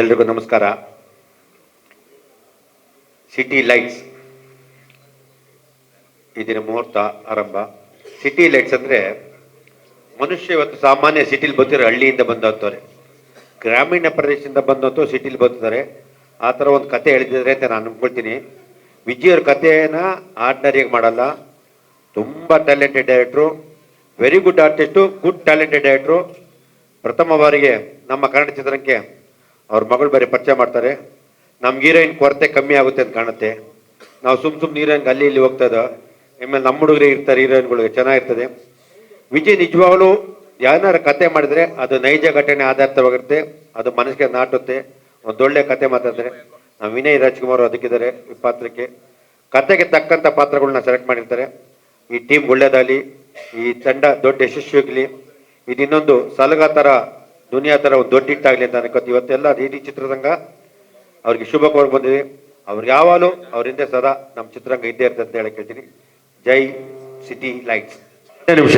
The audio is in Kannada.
ಎಲ್ರಿಗೂ ನಮಸ್ಕಾರ. ಸಿಟಿ ಲೈಟ್ಸ್ ಇದರ ಮುಹೂರ್ತ ಆರಂಭ. ಸಿಟಿ ಲೈಟ್ಸ್ ಅಂದರೆ ಮನುಷ್ಯ ಇವತ್ತು ಸಾಮಾನ್ಯ ಸಿಟಿಲಿ ಬರ್ತಿರೋ ಹಳ್ಳಿಯಿಂದ ಬಂದಂಥವ್ರೆ ಗ್ರಾಮೀಣ ಪ್ರದೇಶದಿಂದ ಬಂದಂತೂ ಸಿಟಿಲಿ ಬರ್ತಿದ್ದಾರೆ ಆ ಥರ ಒಂದು ಕತೆ ಹೇಳಿದ್ರೆ ಅಂತ ನಾನು ಅನ್ಕೊಳ್ತೀನಿ ವಿಜಯವ್ರ ಕಥೆಯನ್ನ ಆರ್ಡಿನರಿಯಾಗಿ ಮಾಡಲ್ಲ. ತುಂಬ talented director very good artist good talented director ಪ್ರಥಮ ಬಾರಿಗೆ ನಮ್ಮ ಕನ್ನಡ ಚಿತ್ರಕ್ಕೆ ಅವ್ರ ಮಗಳು ಬೇರೆ ಪರಿಚಯ ಮಾಡ್ತಾರೆ. ನಮ್ಗೆ ಹೀರೋಯಿನ್ ಕೊರತೆ ಕಮ್ಮಿ ಆಗುತ್ತೆ ಅಂತ ಕಾಣುತ್ತೆ. ನಾವು ಸುಮ್ ಸುಮ್ಮನೆ ಹೀರೋಯಿನ್ಗೆ ಅಲ್ಲಿ ಇಲ್ಲಿ ಹೋಗ್ತಾ ಇದ್ದೋ. ಆಮೇಲೆ ನಮ್ಮ ಹುಡುಗರು ಇರ್ತಾರೆ, ಹೀರೋಯಿನ್ಗಳಿಗೆ ಚೆನ್ನಾಗಿರ್ತದೆ. ವಿಜಯ್ ನಿಜವಾಗ್ಲೂ ಯಾರು ಕತೆ ಮಾಡಿದ್ರೆ ಅದು ನೈಜ ಘಟನೆ ಆಧಾರಿತವಾಗಿರುತ್ತೆ. ಅದು ಮನಸ್ಸಿಗೆ ನಾಟುತ್ತೆ. ಒಂದೊಳ್ಳೆ ಕತೆ ಮಾತಾಡಿದ್ರೆ ನಮ್ಮ ವಿನಯ್ ರಾಜ್ಕುಮಾರ್ ಅದಕ್ಕಿದ್ದಾರೆ ಈ ಪಾತ್ರಕ್ಕೆ. ಕತೆಗೆ ತಕ್ಕಂಥ ಪಾತ್ರಗಳನ್ನ ಸೆಲೆಕ್ಟ್ ಮಾಡಿರ್ತಾರೆ. ಈ ಟೀಮ್ ಒಳ್ಳೇದಾಗಲಿ, ಈ ತಂಡ ದೊಡ್ಡ ಯಶಸ್ವಿಯಾಗಲಿ, ಇದು ಇನ್ನೊಂದು ಸಲಗ ಥರ ದುನಿಯಾ ಥರ ಒಂದು ದೊಡ್ಡ ಹಿಟ್ಟಾಗಲಿ ಅಂತ ಅನ್ಕೋತೀವಿ. ಇವತ್ತೆಲ್ಲ ಇಡೀ ಚಿತ್ರರಂಗ, ಅವ್ರಿಗೆ ಶುಭ ಕೋರ್ ಬಂದಿದೆ. ಅವ್ರಿಗೆ ಯಾವಾಗಲೂ ಅವ್ರ ಹಿಂದೆ ಸದಾ ನಮ್ಮ ಚಿತ್ರರಂಗ ಇದ್ದೇ ಇರ್ತದೆ ಅಂತ ಹೇಳಕ್ ಕೇಳ್ತೀನಿ. ಜೈ ಸಿಟಿ ಲೈಟ್ಸ್. ನಿಮಿಷ.